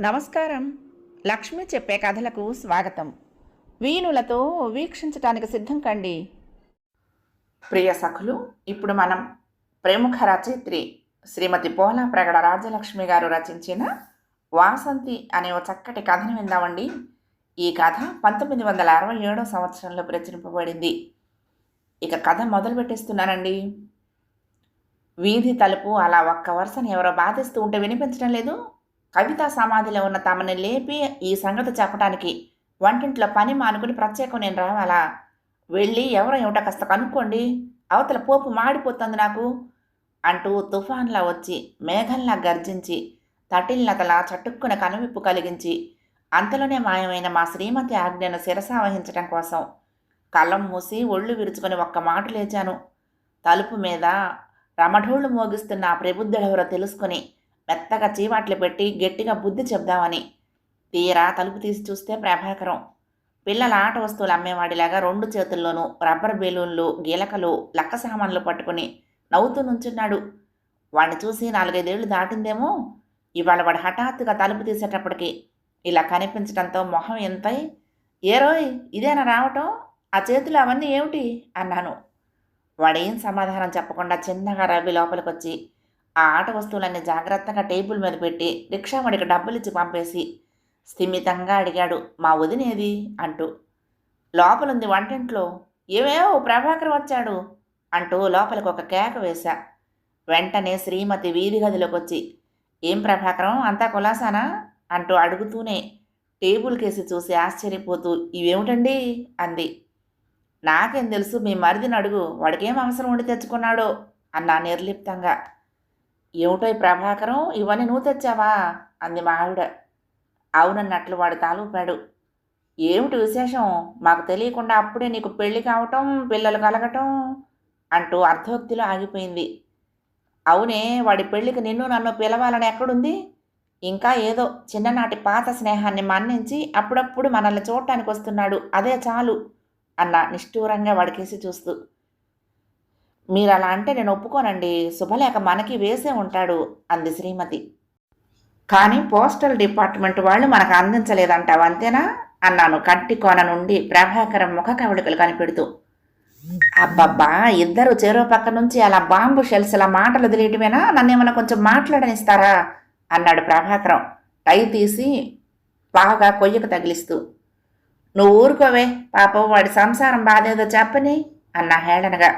నమస్కారం. లక్ష్మి చెప్పే కథలకు స్వాగతం. వీణులతో వీక్షించటానికి సిద్ధం కండి. ప్రియ సఖులు ఇప్పుడు మనం ప్రముఖ రచయిత్రి శ్రీమతి పోలా ప్రగడ రాజలక్ష్మి గారు రచించిన వాసంతి అనే ఓ చక్కటి కథను విందామండి. ఈ కథ పంతొమ్మిది వందల అరవై ఏడో సంవత్సరంలో ప్రచురింపబడింది. ఇక కథ మొదలు పెట్టేస్తున్నానండి వీధి తలుపు అలా ఒక్క వరుసను ఎవరో బాధిస్తూ ఉంటే వినిపించడం లేదు. కవితా సమాధిలో ఉన్న తమని లేపి ఈ సంగతి చెప్పడానికి వంటింట్లో పని మానుకుని ప్రత్యేకం నేను రావాలా? వెళ్ళి ఎవరో ఏమిటో కాస్త కనుక్కోండి. అవతల పోపు మాడిపోతుంది నాకు అంటూ తుఫాన్లా వచ్చి మేఘంలా గర్జించి తటిల్నతలా చటుక్కున కనువిప్పు కలిగించి అంతలోనే మాయమైన మా శ్రీమతి ఆజ్ఞను శిరసావహించటం కోసం కళ్ళం మూసి ఒళ్ళు విరుచుకొని ఒక్క మాట లేచాను. తలుపు మీద రమఢోళ్ళు మోగిస్తున్న ఆ ప్రబుద్ధుడెవరో తెలుసుకొని మెత్తగా చీవాట్లు పెట్టి గట్టిగా బుద్ధి చెప్దామని తీరా తలుపు తీసి చూస్తే ప్రభాకరం. పిల్లల ఆట వస్తువులు అమ్మేవాడిలాగా రెండు చేతుల్లోనూ రబ్బర్ బెలూన్లు గీలకలు లక్క సామాన్లు పట్టుకుని నవ్వుతూ నుంచున్నాడు. వాడిని చూసి నాలుగైదేళ్ళు దాటిందేమో? ఇవాళ వాడు హఠాత్తుగా తలుపు తీసేటప్పటికి ఇలా కనిపించడంతో మొహం ఎంతై ఏరోయ్ ఇదేనా రావటం? ఆ చేతులు అవన్నీ ఏమిటి? అన్నాను. వాడేం సమాధానం చెప్పకుండా చిన్నగా రవి లోపలికి వచ్చి ఆ ఆట వస్తువులన్నీ జాగ్రత్తగా టేబుల్ మీద పెట్టి రిక్షావాడికి డబ్బులు ఇచ్చి పంపేసి స్థిమితంగా అడిగాడు మా వదినేది అంటూ లోపలుంది వంటింట్లో ఏవేవో ప్రభాకర్ వచ్చాడు అంటూ లోపలికి ఒక కేక వేశా. వెంటనే శ్రీమతి వీధి గదిలోకి వచ్చి ఏం ప్రభాకరం అంతా కులాసానా? అంటూ అడుగుతూనే టేబుల్ కేసి చూసి ఆశ్చర్యపోతూ ఇవేమిటండి? అంది. నాకేం తెలుసు మీ మరిదిని అడుగు వాడికేం అవసరం ఉండి తెచ్చుకున్నాడో అన్నా నిర్లిప్తంగా. ఏమిటో ఈ ప్రభాకరం ఇవన్నీ నువ్వు తెచ్చావా? అంది మా ఆవిడ. అవునన్నట్లు వాడు తాలూపాడు ఏమిటి విశేషం? మాకు తెలియకుండా అప్పుడే నీకు పెళ్ళి కావటం పిల్లలు కలగటం అంటూ అర్ధోక్తిలో ఆగిపోయింది. అవునే వాడి పెళ్ళికి నిన్ను నన్ను పిలవాలని ఎక్కడుంది? ఇంకా ఏదో చిన్ననాటి పాత స్నేహాన్ని మన్నించి అప్పుడప్పుడు మనల్ని చూడటానికి వస్తున్నాడు. అదే చాలు. అన్న నిష్ఠూరంగా వాడికేసి చూస్తూ మీరు అలా అంటే నేను ఒప్పుకోనండి. శుభలేఖ మనకి వేసే ఉంటాడు అంది శ్రీమతి. కానీ పోస్టల్ డిపార్ట్మెంట్ వాళ్ళు మనకు అందించలేదంటావు అంతేనా? అన్నాను కంటి కోన నుండి ప్రభాకరం ముఖ కవళికలు కనిపెడుతూ. అబ్బబ్బా ఇద్దరు చెరో పక్క నుంచి అలా బాంబు షెల్స్ ఇలా మాటలు తెలియటమేనా నన్నేమన్నా కొంచెం మాట్లాడనిస్తారా? అన్నాడు ప్రభాకరం. టై తీసి బాగా కొయ్యకు తగిలిస్తూ. నువ్వు ఊరుకోవే. పాపం వాడి సంసారం బాధేదో చెప్పని అన్నా హేళనగా.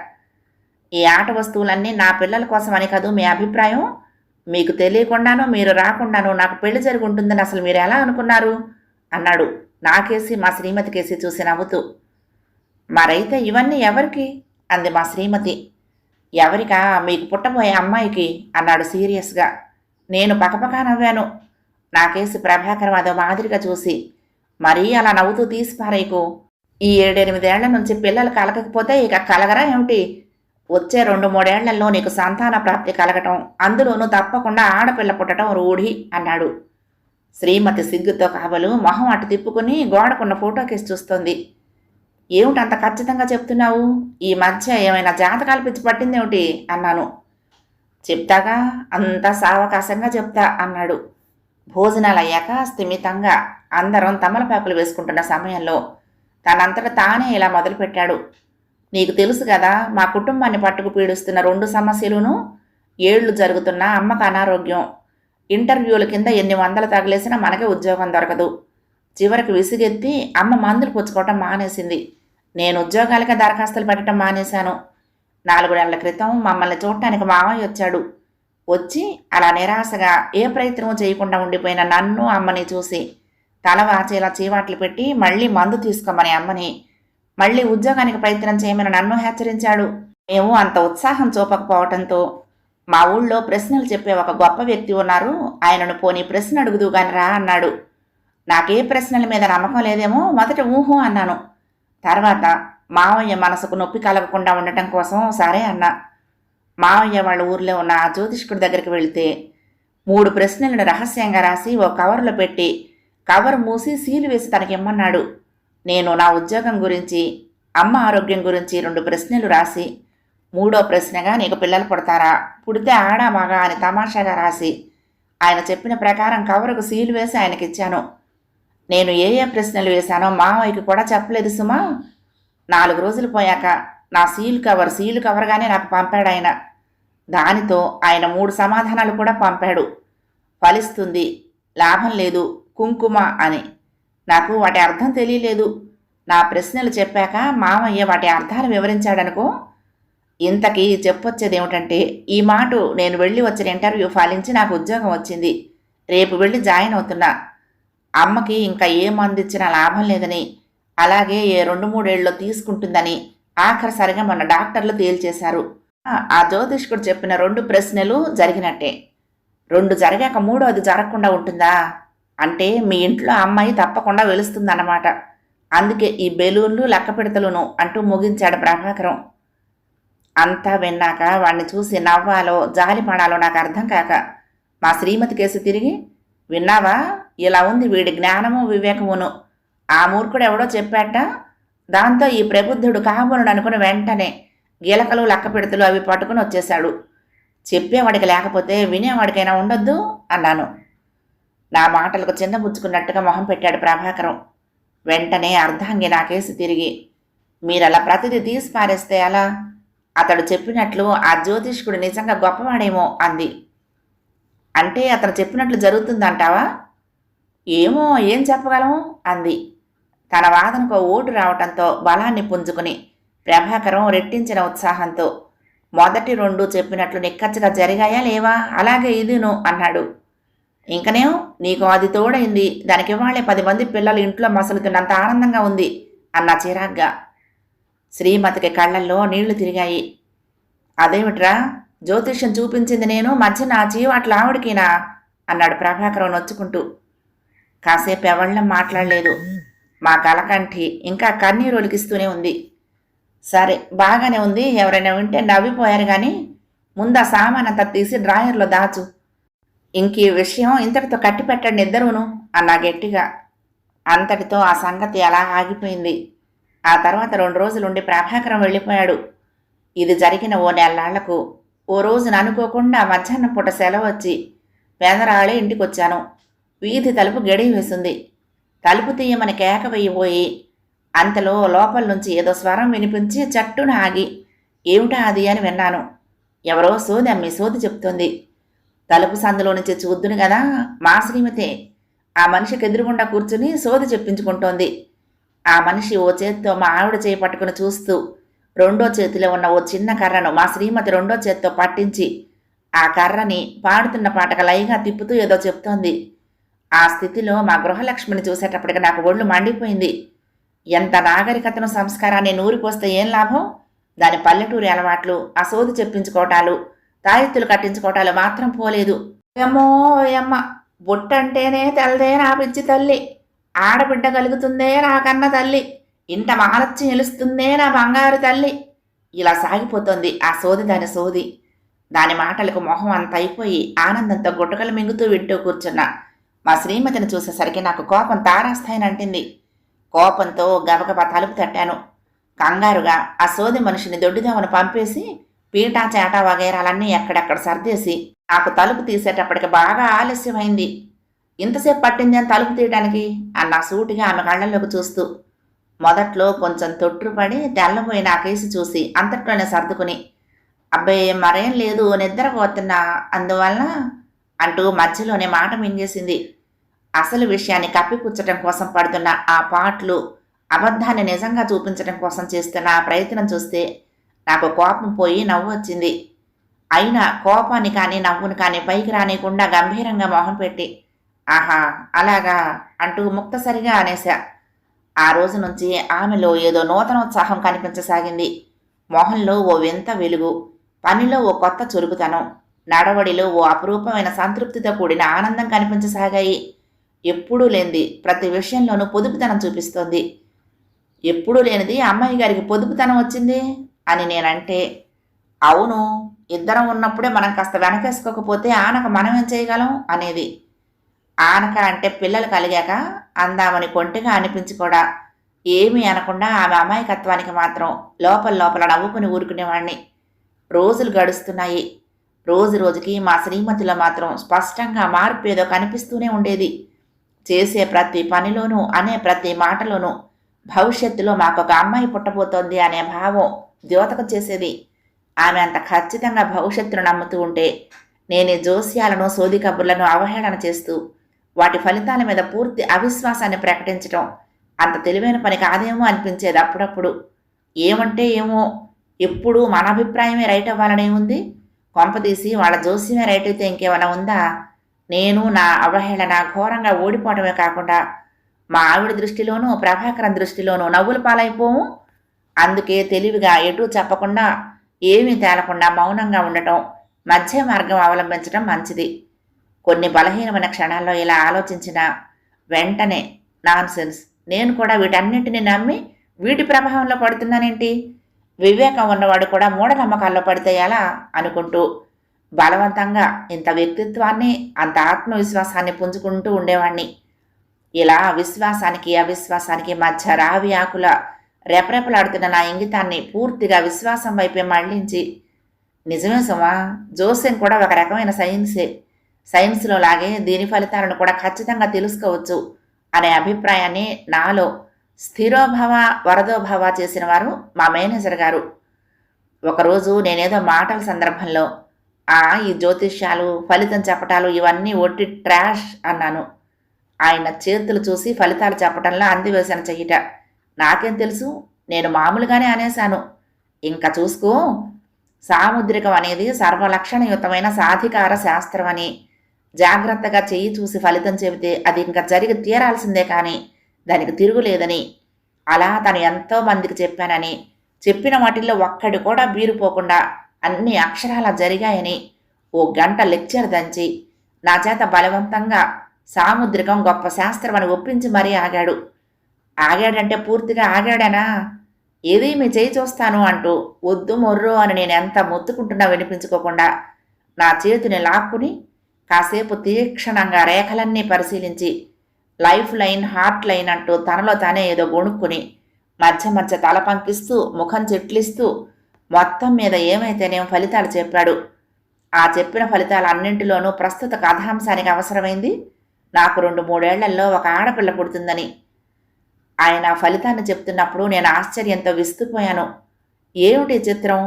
ఈ ఆట వస్తువులన్నీ నా పిల్లల కోసమని కదూ మీ అభిప్రాయం? మీకు తెలియకుండానో మీరు రాకుండానో నాకు పెళ్ళి జరుగుంటుందని అసలు మీరు ఎలా అనుకున్నారు? అన్నాడు. నాకేసి మా శ్రీమతికేసి చూసి నవ్వుతూ. మరైతే ఇవన్నీ ఎవరికి? అంది మా శ్రీమతి. ఎవరికా? మీకు పుట్టబోయే అమ్మాయికి అన్నాడు సీరియస్గా. నేను పకపకా నవ్వాను. నాకేసి ప్రభాకర్ అదో మాదిరిగా చూసి మరీ అలా నవ్వుతూ తీసి పారేయకు ఈ ఏడెనిమిదేళ్ళ నుంచి పిల్లలు కలగకపోతే ఇక కలగరా ఏమిటి? వచ్చే రెండు మూడేళ్ళలో నీకు సంతాన ప్రాప్తి కలగటం అందులోనూ తప్పకుండా ఆడపిల్ల పుట్టడం రూఢి అన్నాడు. శ్రీమతి సిగ్గుతో కాబలు మొహం అటు తిప్పుకుని గోడకున్న ఫోటోకేసి చూస్తుంది చూస్తోంది. ఏమిటి అంత ఖచ్చితంగా చెప్తున్నావు? ఈ మధ్య ఏమైనా జాతకాలు పిచ్చి పట్టిందేమిటి? అన్నాను. చెప్తాగా? అంతా సావకాశంగా చెప్తా అన్నాడు. భోజనాలు అయ్యాక స్థిమితంగా అందరం తమలపాకులు వేసుకుంటున్న సమయంలో తనంతట తానే ఇలా మొదలుపెట్టాడు. నీకు తెలుసు కదా మా కుటుంబాన్ని పట్టుకు పీడిస్తున్న రెండు సమస్యలును ఏళ్ళు జరుగుతున్న అమ్మకు అనారోగ్యం. ఇంటర్వ్యూల కింద ఎన్ని వందలు తగిలేసినా మనకే ఉద్యోగం దొరకదు. చివరికి విసిగెత్తి అమ్మ మందులు పుచ్చుకోవటం మానేసింది. నేను ఉద్యోగాలకే దరఖాస్తులు పెట్టడం మానేశాను. నాలుగు నెలల క్రితం మమ్మల్ని చూడటానికి మావయ్య వచ్చాడు. వచ్చి అలా నిరాశగా ఏ ప్రయత్నం చేయకుండా ఉండిపోయిన నన్ను అమ్మని చూసి తల వాచేలా చీవాట్లు పెట్టి మళ్ళీ మందు తీసుకోమని అమ్మని మళ్ళీ ఉద్యోగానికి ప్రయత్నం చేయమని నన్ను హెచ్చరించాడు. మేము అంత ఉత్సాహం చూపకపోవటంతో మా ఊళ్ళో ప్రశ్నలు చెప్పే ఒక గొప్ప వ్యక్తి ఉన్నారు. ఆయనను పోనీ ప్రశ్న అడుగుదు కాని రా అన్నాడు. నాకే ప్రశ్నల మీద నమ్మకం లేదేమో మొదట ఊహు అన్నాను. తర్వాత మావయ్య మనసుకు నొప్పి కలగకుండా ఉండటం కోసం సరే అన్నా. మావయ్య వాళ్ళ ఊర్లో ఉన్న ఆ జ్యోతిష్కుడి దగ్గరికి వెళితే మూడు ప్రశ్నలను రహస్యంగా రాసి ఓ కవర్లో పెట్టి కవర్ మూసి సీలు వేసి తనకిమ్మన్నాడు నేను నా ఉద్యోగం గురించి అమ్మ ఆరోగ్యం గురించి రెండు ప్రశ్నలు రాసి మూడో ప్రశ్నగా నీకు పిల్లలు పుడతారా? పుడితే ఆడా మగా అని తమాషాగా రాసి ఆయన చెప్పిన ప్రకారం కవరుకు సీలు వేసి ఆయనకిచ్చాను. నేను ఏ ఏ ప్రశ్నలు వేశానో మావయ్యకి కూడా చెప్పలేదు సుమా. నాలుగు రోజులు పోయాక నా సీల్ కవర్ సీల్ కవర్గానే నాకు పంపాడు ఆయన. దానితో ఆయన మూడు సమాధానాలు కూడా పంపాడు. ఫలిస్తుంది లాభం లేదు కుంకుమ అని. నాకు వాటి అర్థం తెలియలేదు. నా ప్రశ్నలు చెప్పాక మామయ్య వాటి అర్థాలు వివరించాడనుకో ఇంతకీ చెప్పొచ్చేది ఏమిటంటే ఈ మాట నేను వెళ్ళి వచ్చిన ఇంటర్వ్యూ ఫలించి నాకు ఉద్యోగం వచ్చింది. రేపు వెళ్ళి జాయిన్ అవుతున్నా. అమ్మకి ఇంకా ఏ మందిచ్చినా లాభం లేదని అలాగే ఏ రెండు మూడేళ్ళలో తీసుకుంటుందని ఆఖరిసరిగా మన డాక్టర్లు తేల్చేశారు. ఆ- జ్యోతిష్కుడు చెప్పిన రెండు ప్రశ్నలు జరిగినట్టే. రెండు జరిగాక మూడోది జరగకుండా ఉంటుందా? అంటే మీ ఇంట్లో అమ్మాయి తప్పకుండా వెలుస్తుందన్నమాట. అందుకే ఈ బెలూన్లు లెక్క పెడతలును అంటూ ముగించాడు ప్రభాకరం. అంతా విన్నాక వాణ్ణి చూసి నవ్వాలో జాలిపడాలో నాకు అర్థం కాక మా శ్రీమతి కేసు తిరిగి విన్నావా? ఇలా ఉంది వీడి జ్ఞానము వివేకమును. ఆ మూర్ఖుడు ఎవడో చెప్పాట దాంతో ఈ ప్రబుద్ధుడు కాబోనుడు అనుకుని వెంటనే గీలకలు లక్కపెడతలు అవి పట్టుకుని వచ్చేశాడు. చెప్పేవాడికి లేకపోతే వినేవాడికైనా ఉండొద్దు అన్నాను. నా మాటలకు చిన్నబుచ్చుకున్నట్టుగా మొహం పెట్టాడు ప్రభాకరం. వెంటనే అర్ధాంగి నాకేసి తిరిగి మీరలా ప్రతిదీ తీసి పారేస్తే అలా అతడు చెప్పినట్లు ఆ జ్యోతిష్కుడు నిజంగా గొప్పవాడేమో అంది. అంటే అతను చెప్పినట్లు జరుగుతుందంటావా? ఏమో ఏం చెప్పగలము? అంది. తన వాదనకు ఓటు రావటంతో బలాన్ని పుంజుకుని ప్రభాకరం రెట్టించిన ఉత్సాహంతో మొదటి రెండు చెప్పినట్లు నిక్కచ్చగా జరిగాయా లేవా? అలాగే ఇదిను అన్నాడు. ఇంకనేం? నీకు అది తోడైంది. దానికి వాళ్ళే పది మంది పిల్లలు ఇంట్లో మసలుతున్నంత ఆనందంగా ఉంది అన్న చిరాగ్గా. శ్రీమతికి కళ్ళల్లో నీళ్ళు తిరిగాయి. అదేమిట్రా? జ్యోతిష్యం చూపించింది నేను మధ్య నా చీవాట్ల ఆవిడకినా? అన్నాడు ప్రభాకరం నొచ్చుకుంటూ. కాసేపు ఎవళ్ళం మాట్లాడలేదు. మా కలకంఠి ఇంకా కన్నీరు ఒలికిస్తూనే ఉంది. సరే బాగానే ఉంది. ఎవరైనా వింటే నవ్విపోయారు కానీ ముందు ఆ సామానంతా తీసి డ్రాయర్లో దాచు. ఇంక ఈ విషయం ఇంతటితో కట్టిపెట్టండి ఇద్దరును అన్నా గట్టిగా. అంతటితో ఆ సంగతి అలా ఆగిపోయింది. ఆ తర్వాత రెండు రోజులుండి ప్రభాకరం వెళ్ళిపోయాడు. ఇది జరిగిన ఓ నెల్లాళ్ళకు ఓ రోజున అనుకోకుండా మధ్యాహ్నం పూట సెలవు వచ్చి పేదరాళే ఇంటికొచ్చాను. వీధి తలుపు గడియ వేసింది తలుపు తీయమని కేక వేయబోయి అంతలో లోపల నుంచి ఏదో స్వరం వినిపించి చట్టున ఆగి ఏమిటా అది? అని విన్నాను. ఎవరో సోది అమ్మి సోది చెప్తోంది. తలుపు సందులో నుంచి చూద్దును కదా మా శ్రీమతే. ఆ మనిషికి ఎదురుగుండా కూర్చుని సోది చెప్పించుకుంటోంది. ఆ మనిషి ఓ చేత్తో మా ఆవిడ చేయి పట్టుకుని చూస్తూ రెండో చేతిలో ఉన్న ఓ చిన్న కర్రను మా శ్రీమతి రెండో చేత్తో పట్టించి ఆ కర్రని పాడుతున్న పాటక లయగా తిప్పుతూ ఏదో చెప్తోంది. ఆ స్థితిలో మా గృహలక్ష్మిని చూసేటప్పటికి నాకు ఒళ్ళు మండిపోయింది. ఎంత నాగరికతను సంస్కారాన్ని నూరిపోస్తే ఏం లాభం? దాని పల్లెటూరి అలవాట్లు ఆ సోది చెప్పించుకోవటాలు తాయెత్తులు కట్టించుకోవటాలు మాత్రం పోలేదు. ఏమో ఏమ్మ బొట్టంటేనే తెల్లదే నా పిచ్చి తల్లి. ఆడబిడ్డ కలుగుతుందే నా కన్న తల్లి. ఇంత మహాలక్ష్యం నిలుస్తుందే నా బంగారు తల్లి. ఇలా సాగిపోతోంది ఆ సోది దాని సోది. దాని మాటలకు మొహం అంత అయిపోయి ఆనందంతో గుట్టకలు మింగుతూ వింటూ కూర్చున్నా. మా శ్రీమతిని చూసేసరికి నాకు కోపం తారాస్థాయిని అంటింది కోపంతో గబగబ తలుపు తట్టాను. కంగారుగా ఆ సోది మనిషిని దొడ్డిదామను పంపేసి పీటా చేట వగైరాలన్నీ ఎక్కడెక్కడ సర్దేసి నాకు తలుపు తీసేటప్పటికి బాగా ఆలస్యమైంది. ఇంతసేపు పట్టింది అని తలుపు తీయడానికి? అన్న సూటిగా ఆమె కళ్ళల్లోకి చూస్తూ మొదట్లో కొంచెం తొట్టుపడి తెల్లబోయి నాకేసి చూసి అంతట్లోనే సర్దుకుని అబ్బాయి మరేం లేదు నిద్రపోతున్నా అందువలన అంటూ మధ్యలోనే మాట మింగేసింది. అసలు విషయాన్ని కప్పిపుచ్చటం కోసం పడుతున్న ఆ పాటలు అబద్ధాన్ని నిజంగా చూపించడం కోసం చేస్తున్న ఆ ప్రయత్నం చూస్తే నాకు కోపం పోయి నవ్వు వచ్చింది. అయినా కోపాన్ని కానీ నవ్వును కానీ పైకి రానియకుండా గంభీరంగా మొహం పెట్టి ఆహా అలాగా అంటూ ముక్తసరిగా అనేశా. ఆ రోజు నుంచి ఆమెలో ఏదో నూతనోత్సాహం కనిపించసాగింది. మొహంలో ఓ వింత వెలుగు పనిలో ఓ కొత్త చురుకుతనం నడవడిలో ఓ అపురూపమైన సంతృప్తితో కూడిన ఆనందం కనిపించసాగాయి. ఎప్పుడూ లేనిది. ప్రతి విషయంలోనూ పొదుపుతనం చూపిస్తోంది. ఎప్పుడూ లేనిది అమ్మాయి గారికి పొదుపుతనం వచ్చింది అని నేనంటే అవును ఇద్దరం ఉన్నప్పుడే మనం కాస్త వెనకేసుకోకపోతే ఆనక మనం ఏం చేయగలం అనేది. ఆనక అంటే పిల్లలు కలిగాక అందామని కొంటిగా అనిపించి కూడా ఏమీ అనకుండా ఆమె అమాయకత్వానికి మాత్రం లోపల లోపల నవ్వుకుని ఊరుకునేవాణ్ణి. రోజులు గడుస్తున్నాయి. రోజు రోజుకి మా శ్రీమతిలో మాత్రం స్పష్టంగా మార్పు ఏదో కనిపిస్తూనే ఉండేది. చేసే ప్రతి పనిలోనూ అనే ప్రతి మాటలోనూ భవిష్యత్తులో మాకు ఒక అమ్మాయి పుట్టబోతోంది అనే భావం ద్యోతకు చేసేది. ఆమె అంత ఖచ్చితంగా భవిష్యత్తును నమ్ముతూ ఉంటే నేను జోస్యాలను సోది కబుర్లను అవహేళన చేస్తూ వాటి ఫలితాల మీద పూర్తి అవిశ్వాసాన్ని ప్రకటించటం అంత తెలివైన పని కాదేమో అనిపించేది అప్పుడప్పుడు. ఏమంటే ఏమో ఎప్పుడూ మన అభిప్రాయమే రైట్ అవ్వాలనే ఉంది. కొంపదీసి వాళ్ళ జోస్యమే రైట్ అయితే ఇంకేమైనా ఉందా? నేను నా అవహేళన ఘోరంగా ఓడిపోవటమే కాకుండా మా ఆవిడ దృష్టిలోనూ ప్రభాకరం దృష్టిలోనూ నవ్వుల పాలైపోము. అందుకే తెలివిగా ఎటూ చెప్పకుండా ఏమీ తేలకుండా మౌనంగా ఉండటం మధ్య మార్గం అవలంబించడం మంచిది. కొన్ని బలహీనమైన క్షణాల్లో ఇలా ఆలోచించిన వెంటనే నాన్సెన్స్. నేను కూడా వీటన్నింటిని నమ్మి వీటి ప్రభావంలో పడుతున్నానేంటి? వివేకం ఉన్నవాడు కూడా మూఢనమ్మకాల్లో పడితే ఎలా అనుకుంటూ బలవంతంగా ఇంత వ్యక్తిత్వాన్ని అంత ఆత్మవిశ్వాసాన్ని పుంజుకుంటూ ఉండేవాణ్ణి. ఇలా విశ్వాసానికి అవిశ్వాసానికి మధ్య రావి ఆకుల రెపరెపలాడుతున్న నా ఇంగితాన్ని పూర్తిగా విశ్వాసం వైపే మళ్ళించి నిజమే సుమా జోస్యం కూడా ఒక రకమైన సైన్సే. సైన్స్లో లాగే దీని ఫలితాలను కూడా ఖచ్చితంగా తెలుసుకోవచ్చు అనే అభిప్రాయాన్ని నాలో స్థిరోభవ వరదోభవ చేసిన వారు మా మేనేజర్ గారు. ఒకరోజు నేనేదో మాటల సందర్భంలో ఈ జ్యోతిష్యాలు ఫలితం చెప్పటాలు ఇవన్నీ ఒట్టి ట్రాష్ అన్నాను. ఆయన చేతులు చూసి ఫలితాలు చెప్పటంలో అందివేశాను చెయ్యట నాకేం తెలుసు? నేను మామూలుగానే అనేశాను. ఇంకా చూసుకో. సాముద్రికం అనేది సర్వలక్షణయుతమైన సాధికార శాస్త్రం అని జాగ్రత్తగా చెయ్యి చూసి ఫలితం చెబితే అది ఇంకా జరిగి తీరాల్సిందే కానీ దానికి తిరుగులేదని. అలా తను ఎంతో మందికి చెప్పానని. చెప్పిన వాటిల్లో ఒక్కడి కూడా బీరుపోకుండా అన్ని అక్షరాల జరిగాయని ఓ గంట లెక్చర్ దంచి నా చేత బలవంతంగా సాముద్రికం గొప్ప శాస్త్రం అని ఒప్పించి మరీ ఆగాడు. ఆగాడంటే పూర్తిగా ఆగాడనా? ఏది మీ చేయి చూస్తాను అంటూ వద్దు మొర్రో అని నేను ఎంత మొత్తుకుంటున్నా వినిపించుకోకుండా నా చేతిని లాక్కుని కాసేపు తీక్షణంగా రేఖలన్నీ పరిశీలించి లైఫ్ లైన్ హార్ట్ లైన్ అంటూ తనలో తానే ఏదో గొణుక్కుని మధ్య మధ్య తల పంకిస్తూ ముఖం చెట్లిస్తూ మొత్తం మీద ఏమైతేనేం ఫలితాలు చెప్పాడు? ఆ చెప్పిన ఫలితాలు అన్నింటిలోనూ ప్రస్తుత కథాంశానికి అవసరమైంది. నాకు రెండు మూడేళ్ళలో ఒక ఆడపిల్ల పుడుతుందని. ఆయన ఫలితాన్ని చెప్తున్నప్పుడు నేను ఆశ్చర్యంతో విస్తుపోయాను ఏమిటి చిత్రం?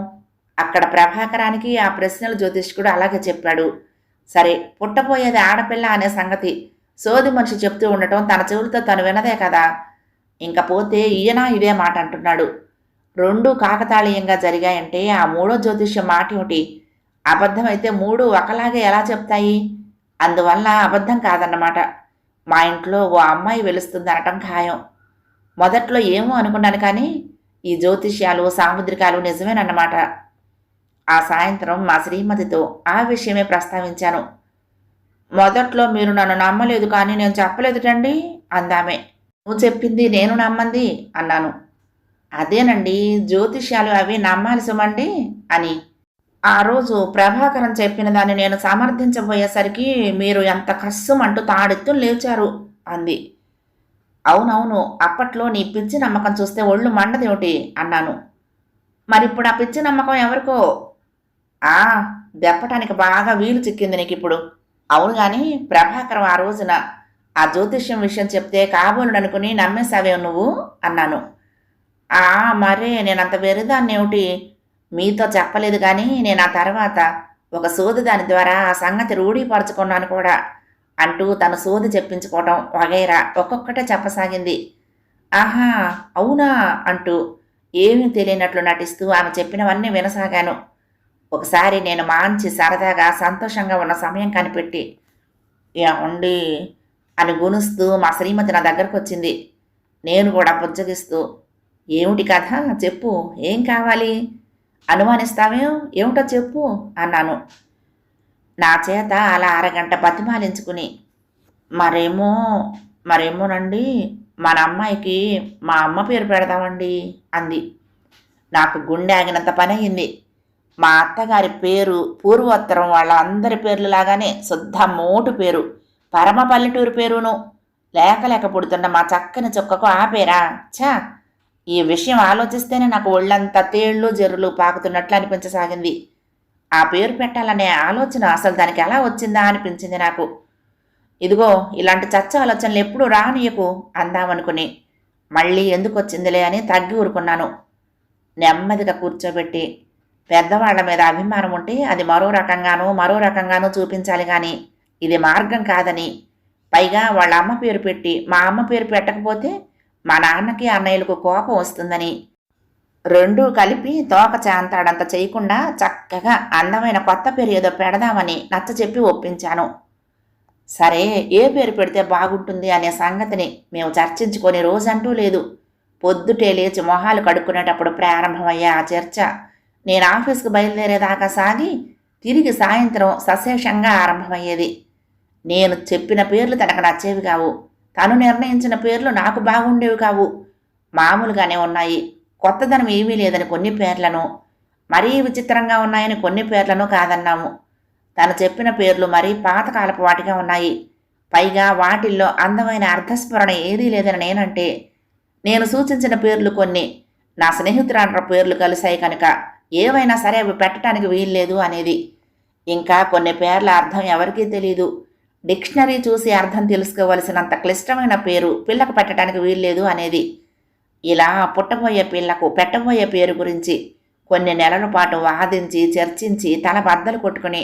అక్కడ ప్రభాకరానికి ఆ ప్రశ్నల జ్యోతిష్కుడు అలాగే చెప్పాడు. సరే పుట్టబోయేది ఆడపిల్ల అనే సంగతి సోది మనిషి చెప్తూ ఉండటం తన చెవులతో తను వినదే కదా? ఇంక పోతే ఈయన ఇదే మాట అంటున్నాడు. రెండు కాకతాళీయంగా జరిగాయంటే ఆ మూడో జ్యోతిష్యం మాట ఏమిటి? అబద్ధమైతే మూడు ఒకలాగే ఎలా చెప్తాయి? అందువల్ల అబద్ధం కాదన్నమాట. మా ఇంట్లో ఓ అమ్మాయి వెలుస్తుంది అనటం ఖాయం. మొదట్లో ఏమో అనుకున్నాను కానీ ఈ జ్యోతిష్యాలు సాముద్రికాలు నిజమేనన్నమాట. ఆ సాయంత్రం మా శ్రీమతితో ఆ విషయమే ప్రస్తావించాను. మొదట్లో మీరు నన్ను నమ్మలేదు కానీ నేను చెప్పలేదుటండి? అందామే. నువ్వు చెప్పింది నేను నమ్మంది? అన్నాను. అదేనండి జ్యోతిష్యాలు అవి నమ్మాలి సుమండి అని. ఆ రోజు ప్రభాకరం చెప్పిన దాన్ని నేను సమర్థించబోయేసరికి మీరు ఎంత కస్సుమంటూ తాడెత్తు లేచారు అంది. అవునవును అప్పట్లో నీ పిచ్చి నమ్మకం చూస్తే ఒళ్ళు మండదేమిటి అన్నాను. మరిప్పుడు ఆ పిచ్చి నమ్మకం ఎవరికో? ఆ దెప్పటానికి బాగా వీలు చిక్కింది నీకు ఇప్పుడు అవును కానీ ప్రభాకరం ఆ రోజున ఆ జ్యోతిష్యం విషయం చెప్తే కాబోలు అనుకుని నమ్మేశావేవు నువ్వు? అన్నాను. మరే నేను అంత వెరుదాన్ని ఏమిటి మీతో చెప్పలేదు కానీ నేను ఆ తర్వాత ఒక సోది దాని ద్వారా ఆ సంగతి రూఢీపరచుకున్నాను కూడా అంటూ తన సోది చెప్పించుకోవటం వగైరా ఒక్కొక్కటే చెప్పసాగింది. ఆహా అవునా? అంటూ ఏమీ తెలియనట్లు నటిస్తూ ఆమె చెప్పినవన్నీ వినసాగాను. ఒకసారి నేను మాంచి సరదాగా సంతోషంగా ఉన్న సమయం కనిపెట్టి ఏమండి? అని గునుస్తూ మా శ్రీమతి నా దగ్గరకు వచ్చింది నేను కూడా బుజ్జగిస్తూ ఏమిటి కథ? చెప్పు. ఏం కావాలి? అనుమానిస్తావేం? ఏమిటో చెప్పు అన్నాను. నా చేత అలా అరగంట బతిమాలించుకుని. మరేమో మరేమోనండి మన అమ్మాయికి మా అమ్మ పేరు పెడదామండి అంది. నాకు గుండె ఆగినంత పని అయింది. మా అత్తగారి పేరు పూర్వోత్తరం వాళ్ళ అందరి పేర్లు లాగానే శుద్ధ మోటు పేరు. పరమ పల్లెటూరు పేరును. లేక లేక పుడుతున్న మా చక్కని చుక్కకు ఆ పేరా? ఛా! ఈ విషయం ఆలోచిస్తేనే నాకు ఒళ్ళంతా తేళ్ళు జర్రులు పాకుతున్నట్లు అనిపించసాగింది. ఆ పేరు పెట్టాలనే ఆలోచన అసలు దానికి ఎలా వచ్చిందా అనిపించింది నాకు. ఇదిగో ఇలాంటి చచ్చ ఆలోచనలు ఎప్పుడు రానియకు అందామనుకుని మళ్ళీ ఎందుకు వచ్చిందిలే అని తగ్గి ఊరుకున్నాను. నెమ్మదిగా కూర్చోబెట్టి పెద్దవాళ్ళ మీద అభిమానం ఉంటే అది మరో రకంగానూ మరో రకంగానూ చూపించాలి కానీ ఇది మార్గం కాదని. పైగా వాళ్ళ అమ్మ పేరు పెట్టి మా అమ్మ పేరు పెట్టకపోతే మా నాన్నకి అన్నయ్యలకు కోపం వస్తుందని. రెండూ కలిపి తోక చాంతాడంత చేయకుండా చక్కగా అందమైన కొత్త పేరు ఏదో పెడదామని నచ్చ చెప్పి ఒప్పించాను. సరే ఏ పేరు పెడితే బాగుంటుంది అనే సంగతిని మేము చర్చించుకొని రోజంటూ లేదు. పొద్దుటే లేచి మొహాలు కడుక్కునేటప్పుడు ప్రారంభమయ్యే ఆ చర్చ. నేను ఆఫీస్కి బయలుదేరేదాకా సాగి తిరిగి సాయంత్రం సశేషంగా ఆరంభమయ్యేది. నేను చెప్పిన పేర్లు తనకు నచ్చేవి కావు. తను నిర్ణయించిన పేర్లు నాకు బాగుండేవి కావు. మామూలుగానే ఉన్నాయి. కొత్తదనం ఏమీ లేదని కొన్ని పేర్లను మరీ విచిత్రంగా ఉన్నాయని కొన్ని పేర్లను కాదన్నాము. తను చెప్పిన పేర్లు మరీ పాతకాలపు వాటిగా ఉన్నాయి. పైగా వాటిల్లో అందమైన అర్థస్మరణ ఏదీ లేదని నేనంటే నేను సూచించిన పేర్లు కొన్ని నా స్నేహితురాండ్ర పేర్లు కలిశాయి కనుక ఏవైనా సరే అవి పెట్టడానికి వీల్లేదు అనేది. ఇంకా కొన్ని పేర్ల అర్థం ఎవరికీ తెలియదు డిక్షనరీ చూసి అర్థం తెలుసుకోవలసినంత క్లిష్టమైన పేరు పిల్లకు పెట్టడానికి వీల్లేదు అనేది. ఇలా పుట్టబోయే పిల్లకు పెట్టబోయే పేరు గురించి కొన్ని నెలల పాటు వాదించి చర్చించి తల బద్దలు కొట్టుకుని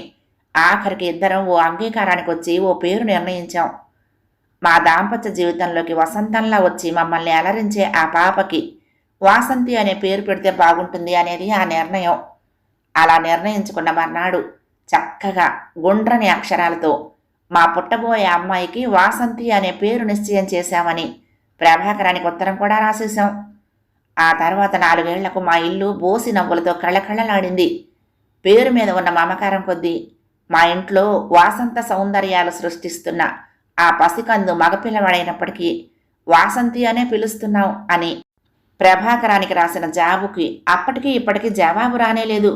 ఆఖరికి ఇద్దరం ఓ అంగీకారానికి వచ్చి ఓ పేరు నిర్ణయించాం. మా దాంపత్య జీవితంలోకి వసంతంలా వచ్చి మమ్మల్ని అలరించే ఆ పాపకి వాసంతి అనే పేరు పెడితే బాగుంటుంది అనేది ఆ నిర్ణయం. అలా నిర్ణయించుకున్న మర్నాడు చక్కగా గుండ్రని అక్షరాలతో మా పుట్టబోయే అమ్మాయికి వాసంతి అనే పేరు నిశ్చయం చేశామని ప్రభాకరానికి ఉత్తరం కూడా రాసేశాం. ఆ తర్వాత నాలుగేళ్ళకు మా ఇల్లు బోసి నవ్వులతో కళ్ళకళ్ళలాడింది పేరు మీద ఉన్న మమకారం కొద్దీ మా ఇంట్లో వాసంత సౌందర్యాలు సృష్టిస్తున్న ఆ పసికందు మగపిల్లవాడైనప్పటికీ వాసంతి అనే పిలుస్తున్నాం అని ప్రభాకరానికి రాసిన జాబుకి అప్పటికి ఇప్పటికీ జవాబు రానేలేదు.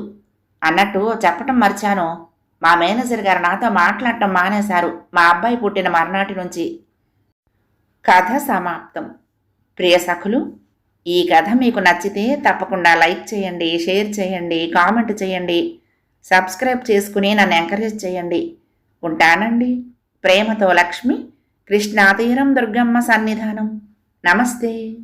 అన్నట్టు చెప్పటం మర్చాను. మా మేనేజర్ గారు నాతో మాట్లాడటం మానేశారు. మా అబ్బాయి పుట్టిన మర్నాటి నుంచి. కథ సమాప్తం. ప్రియ సఖులు ఈ కథ మీకు నచ్చితే తప్పకుండా లైక్ చేయండి షేర్ చేయండి కామెంట్ చేయండి. సబ్స్క్రైబ్ చేసుకుని నన్ను ఎంకరేజ్ చేయండి. ఉంటానండి. ప్రేమతో లక్ష్మి కృష్ణాతీరం దుర్గమ్మ సన్నిధానం. నమస్తే.